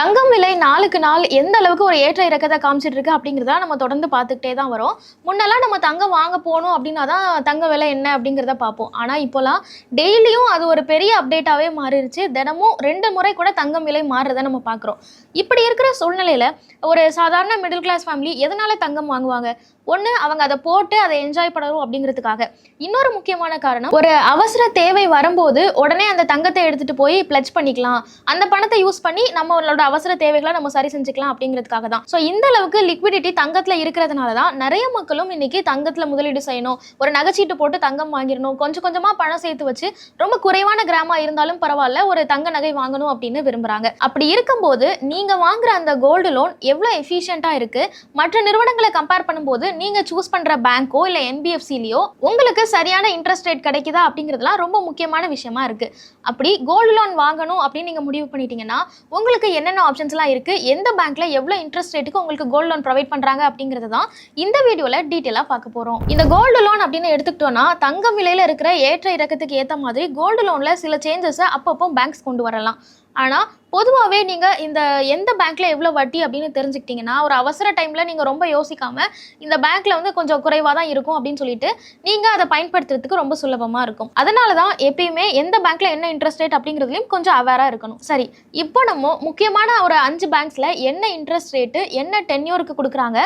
தங்கம் விலை நாளுக்கு நாள் எந்த அளவுக்கு ஒரு ஏற்ற இறக்கத்தை காமிச்சிட்டு இருக்கு அப்படிங்கிறத நம்ம தொடர்ந்து பார்த்துக்கிட்டே தான் வரோம். முன்னெல்லாம் நம்ம தங்கம் வாங்க போகணும் அப்படின்னா தான் தங்க விலை என்ன அப்படிங்கிறத பார்ப்போம். ஆனால் இப்போலாம் டெய்லியும் அது ஒரு பெரிய அப்டேட்டாகவே மாறிடுச்சு தினமும் ரெண்டு முறை கூட தங்கம் விலை மாறுறதை நம்ம பார்க்குறோம். இப்படி இருக்கிற சூழ்நிலையில் ஒரு சாதாரண மிடில் கிளாஸ் ஃபேமிலி எதனால தங்கம் வாங்குவாங்க? ஒன்று அவங்க அதை போட்டு அதை என்ஜாய் பண்ணணும் அப்படிங்கிறதுக்காக. இன்னொரு முக்கியமான காரணம் ஒரு அவசர தேவை வரும்போது உடனே அந்த தங்கத்தை எடுத்துட்டு போய் பிளட்ஜ் பண்ணிக்கலாம். அந்த பணத்தை யூஸ் பண்ணி நம்மளோட அவசர தேவைகளை நம்ம சரி செஞ்சுக்கலாம் அப்படிங்கிறதுக்காக தான். ஸோ இந்த அளவுக்கு லிக்விடிட்டி தங்கத்தில் இருக்கிறதுனால தான் நிறைய மக்களும் இன்னைக்கு தங்கத்தில் முதலீடு செய்யணும் ஒரு நகைச்சீட்டு போட்டு தங்கம் வாங்கிடணும் கொஞ்சம் கொஞ்சமாக பணம் சேர்த்து வச்சு ரொம்ப குறைவான கிராமா இருந்தாலும் பரவாயில்ல ஒரு தங்க நகை வாங்கணும் அப்படின்னு விரும்புறாங்க. அப்படி இருக்கும்போது நீங்கள் வாங்குற அந்த கோல்டு லோன் எவ்வளோ எஃபிஷியண்ட்டாக இருக்கு? மற்ற நிறுவனங்களை கம்பேர் பண்ணும்போது நீங்கள் சூஸ் பண்ணுற பேங்க்கோ இல்லை என்பிஎஃப்சிலையோ உங்களுக்கு சரியான இன்ட்ரெஸ்ட் ரேட் கிடைக்குதா அப்படிங்கிறதுலாம் ரொம்ப முக்கியமான விஷயமா இருக்கு. அப்படி கோல்டு லோன் வாங்கணும் அப்படின்னு நீங்கள் முடிவு பண்ணிட்டீங்கன்னா உங்களுக்கு என்னென்ன ஆப்ஷன்ஸ் ஆப்ஷன்ஸ்லாம் இருக்கு. எந்த பேங்க்ல எவ்வளோ இன்ட்ரெஸ்ட் ரேட்டுக்கு உங்களுக்கு கோல்டு லோன் ப்ரொவைட் பண்றாங்க அப்படிங்கிறது தான் இந்த வீடியோவில் டீட்டெயிலாக பார்க்க போறோம். இந்த கோல்டு லோன் அப்படின்னு எடுத்துக்கிட்டோம்னா தங்கம் விலையில இருக்கிற ஏற்ற இறக்கத்துக்கு ஏற்ற மாதிரி கோல்டு லோன்ல சில சேஞ்சஸை அப்பப்போ பேங்க்ஸ் கொண்டு வரலாம். ஆனால் பொதுவாகவே நீங்கள் இந்த எந்த பேங்க்ல எவ்வளோ வட்டி அப்படின்னு தெரிஞ்சுக்கிட்டீங்கன்னா ஒரு அவசர டைமில் நீங்கள் ரொம்ப யோசிக்காம இந்த பேங்க்ல வந்து கொஞ்சம் குறைவாக தான் இருக்கும் அப்படின்னு சொல்லிட்டு நீங்கள் அதை பயன்படுத்துறதுக்கு ரொம்ப சுலபமாக இருக்கும். அதனால தான் எப்பயுமே எந்த பேங்க்ல என்ன இன்ட்ரெஸ்ட் ரேட் அப்படிங்கிறதுலையும் கொஞ்சம் அவேராக இருக்கணும். சரி இப்போ நம்ம முக்கியமான ஒரு அஞ்சு பேங்க்ஸில் என்ன இன்ட்ரெஸ்ட் ரேட்டு என்ன டென்யூருக்கு கொடுக்குறாங்க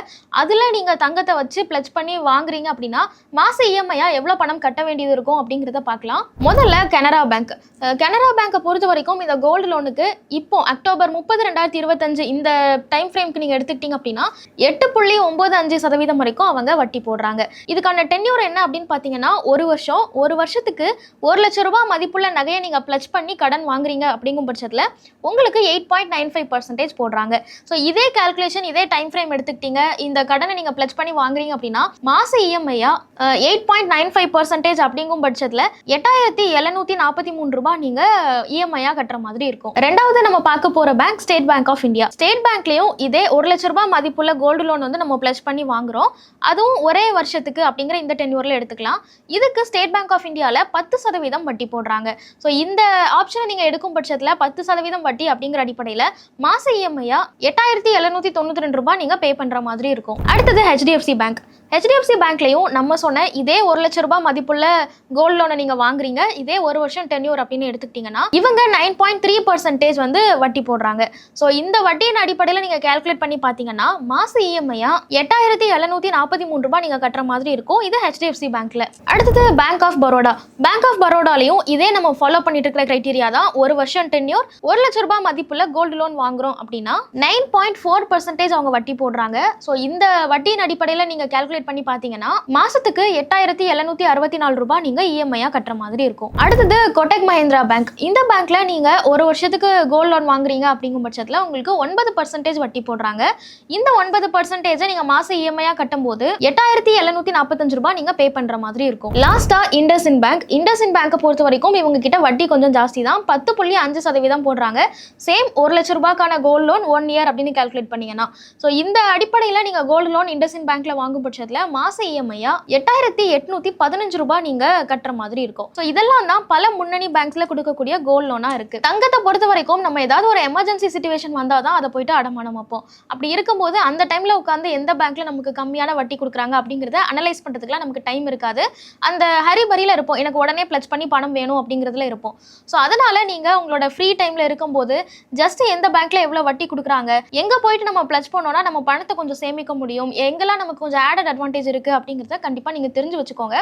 அதில் நீங்கள் தங்கத்தை வச்சு ப்ளச் பண்ணி வாங்குறீங்க அப்படின்னா மாச இஎம்ஐயா எவ்வளோ பணம் கட்ட வேண்டியது இருக்கும் அப்படிங்கிறத பார்க்கலாம். முதல்ல கனரா பேங்க் கனரா பேங்க்கை பொறுத்த வரைக்கும் இந்த கோல்டு லோனுக்கு இப்போ அக்டோபர் முப்பது ரெண்டாயிரத்தி இருபத்தஞ்சு இந்த டைம் ஃப்ரேம்க்கு நீங்கள் எடுத்துக்கிட்டீங்க அப்படின்னா எட்டு புள்ளி ஒம்பது அஞ்சு சதவீதம் வரைக்கும் அவங்க வட்டி போடுறாங்க. இதுக்கான டென்யூர் என்ன அப்படின்னு பார்த்தீங்கன்னா ஒரு வருஷம் ஒரு வருஷத்துக்கு ஒரு லட்ச ரூபாய் மதிப்புள்ள நகையை நீங்கள் ப்ளச் பண்ணி கடன் வாங்குறீங்க அப்படிங்கும் பட்சத்தில் உங்களுக்கு eight point nine five percentage போடுறாங்க. ஸோ இதே கால்குலேஷன் இதே டைம் ஃப்ரேம் எடுத்துக்கிட்டீங்க. இந்த கடனை நீங்கள் ப்ளச் பண்ணி வாங்குறீங்க அப்படின்னா மாச இஎம்ஐயா eight point nine five percentage அப்படிங்கும் பட்சத்தில் எட்டாயிரத்தி எழுநூத்தி நாற்பத்தி மூணு ரூபாய் நீங்கள் இஎம்ஐயா கட்டுற மாதிரி இருக்கும். ரெண்டாவது நம்ம பார்க்க போற bank State Bank of India State பேங்க்லயும் இதே ஒரு லட்ச ரூபாய் மதிப்புள்ள கோல்டு லோன் வந்து நம்ம பிளஸ் பண்ணி வாங்குறோம். அதுவும் ஒரே வருஷத்துக்கு அப்படிங்கிற இந்த டென்யூர்ல எடுத்துக்கலாம். இதுக்கு ஸ்டேட் பேங்க் ஆஃப் இந்தியாவில் பத்து சதவீதம் வட்டி போடுறாங்க. ஸோ இந்த ஆப்ஷனை நீங்கள் எடுக்கும் பட்சத்தில் பத்து சதவீதம் வட்டி அப்படிங்கிற அடிப்படையில் மாச இஎம்ஐயா எட்டாயிரத்தி எழுநூத்தி தொண்ணூற்றி ரெண்டு ரூபாய் நீங்கள் பே பண்ணுற மாதிரி இருக்கும். அடுத்தது ஹெச்டிஎஃப்சி பேங்க் ஹெச்டிஎஃப்சி பேங்க்லையும் நம்ம சொன்ன இதே ஒரு லட்ச ரூபாய் மதிப்புள்ள கோல்டு லோனை நீங்கள் வாங்குறீங்க. இதே ஒரு வருஷம் டென்யூர் அப்படின்னு எடுத்துக்கிட்டிங்கன்னா இவங்க நைன் பாயிண்ட் த்ரீ பர்சன்டேஜ் வந்து வட்டி போடுறாங்க. ஸோ இந்த வட்டியின் அடிப்படையில் நீங்கள் கேல்குலேட் பண்ணி பார்த்தீங்கன்னா மாச இஎம்ஐயா எட்டாயிரத்தி எழுநூத்தி நாற்பத்தி மூணு ரூபாய் நீங்கள் கட்டுற மாதிரி இருக்கும். இது ஹெச்டிஎஃப்சி பேங்க்ல அடுத்தது Bank of Baroda bank of பரோடாலையும் இதே நம்ம ஃபாலோ பண்ணிட்டு இருக்கிற கிரைட்டீரியா தான் ஒரு வருஷம் டென்யூர் ஒரு லட்ச ரூபாய் மதிப்புள்ள கோல்டு லோன் வாங்குறோம் அப்படின்னா நைன் பாயிண்ட் ஃபோர் பர்சன்டேஜ் அவங்க வட்டி போடுறாங்க. ஸோ இந்த வட்டியின் அடிப்படையில் நீங்கள் கேல்குலேட் பண்ணி பார்த்தீங்கன்னா மாசத்துக்கு எட்டாயிரத்தி எழுநூத்தி அறுபத்தி நாலு ரூபாய் நீங்கள் இஎம்ஐயா கட்டுற மாதிரி இருக்கும். அடுத்தது கொட்டக் மஹிந்திரா பேங்க் இந்த பேங்க்ல நீங்க ஒரு வருஷத்துக்கு கோல்ட் லோன் வாங்குறீங்க அப்படிங்கும் பட்சத்தில் உங்களுக்கு ஒன்பது பர்சன்டேஜ் வட்டி போடுறாங்க. இந்த ஒன்பது பர்சன்டேஜை நீங்க மாச இஎம்ஐயா கட்டும்போது எட்டாயிரத்தி எழுநூத்தி நாற்பத்தஞ்சு ரூபாய் நீங்க பே பண்ற மாதிரி இருக்கும். லாஸ்டா இண்டஸ்இன் பேங்க் இண்டஸ்இன் பேங்கை பொறுத்த வரைக்கும் இவங்க கிட்ட வட்டி கொஞ்சம் ஜாஸ்தி தான். பத்து புள்ளி அஞ்சு சதவீதம் போடுறாங்க. சேம் ஒரு லட்ச ரூபாய்க்கான கோல்டு லோன் ஒன் இயர் அப்படின்னு கால்குலேட் பண்ணீங்கன்னா. ஸோ இந்த அடிப்படையில் நீங்கள் கோல்டு லோன் இண்டஸ்இன் பேங்க்ல வாங்கும் பட்சத்தில் மாச இஎம்ஐயா எட்டாயிரத்தி எட்நூத்தி பதினஞ்சு ரூபாய் நீங்க கட்டுற மாதிரி இருக்கும். ஸோ இதெல்லாம் தான் பல முன்னணி பேங்க்ஸ்ல கொடுக்கக்கூடிய கோல்ட் லோனா இருக்கு. தங்கத்தை பொறுத்த வரைக்கும் நம்ம ஏதாவது ஒரு எமர்ஜென்சி சுச்சுவேஷன் வந்தால் தான் அதை போயிட்டு அடமானம் வைப்போம். அப்படி இருக்கும்போது அந்த டைம்ல உட்காந்து எந்த பேங்க்ல நமக்கு கம்மியான வட்டி கொடுக்குறாங்க அப்படிங்கிறத அனலைஸ் பண்றதுக்குலாம் நமக்கு டைம் இருக்காது. அந்த ஹரிபரியில இருப்போம். எனக்கு உடனே ப்ளச் பண்ணி பணம் வேணும் அப்படிங்கிறதுல இருப்போம். ஸோ அதனால நீங்க உங்களோட ஃப்ரீ டைம்ல இருக்கும்போது ஜஸ்ட் எந்த பேங்க்ல எவ்வளவு வட்டி கொடுக்குறாங்க எங்க போயிட்டு நம்ம ப்ளச் பண்ணோம்னா நம்ம பணத்தை கொஞ்சம் சேமிக்க முடியும். எங்கெல்லாம் நமக்கு கொஞ்சம் ஆடட் அட்வான்டேஜ் இருக்கு அப்படிங்கிறத கண்டிப்பா நீங்க தெரிஞ்சு வச்சுக்கோங்க.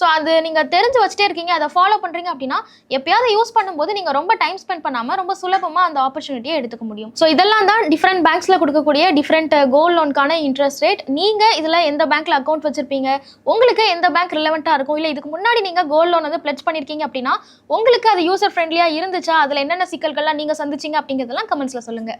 ஸோ அது நீங்க தெரிஞ்சு வச்சுட்டே இருக்கீங்க அதை ஃபாலோ பண்றீங்க அப்படின்னா எப்பயாவது யூஸ் பண்ணும்போது நீங்க ரொம்ப டைம் ஸ்பெண்ட் பண்ணாம ரொம்ப சுலபமா அந்த ஆப்பர்ச்சுனிட்டியை எடுத்துக்க முடியும். ஸோ இதெல்லாம் தான் டிஃப்ரெண்ட் பேங்க்ஸில் கொடுக்கக்கூடிய டிஃப்ரெண்ட் கோல்ட் லோனுக்கான இன்ட்ரெஸ்ட் ரேட் நீங்க இதுல எந்த பேங்க்ல அக்கௌண்ட் வச்சிருப்பீங்க? உங்களுக்கு எந்த பேங்க் ரிலவெண்ட்டாக இருக்கும்? இல்லை இதுக்கு முன்னாடி நீங்க கோல்ட் லோன் வந்து பிளட்ஜ் பண்ணிருக்கீங்க அப்படின்னா உங்களுக்கு அது யூசர் ஃப்ரெண்ட்லியா இருந்துச்சா? அதுல என்னென்ன சிக்கல்கள்லாம் நீங்க சந்திச்சீங்க அப்படிங்கிறதெல்லாம் கமெண்ட்ஸ்ல சொல்லுங்க.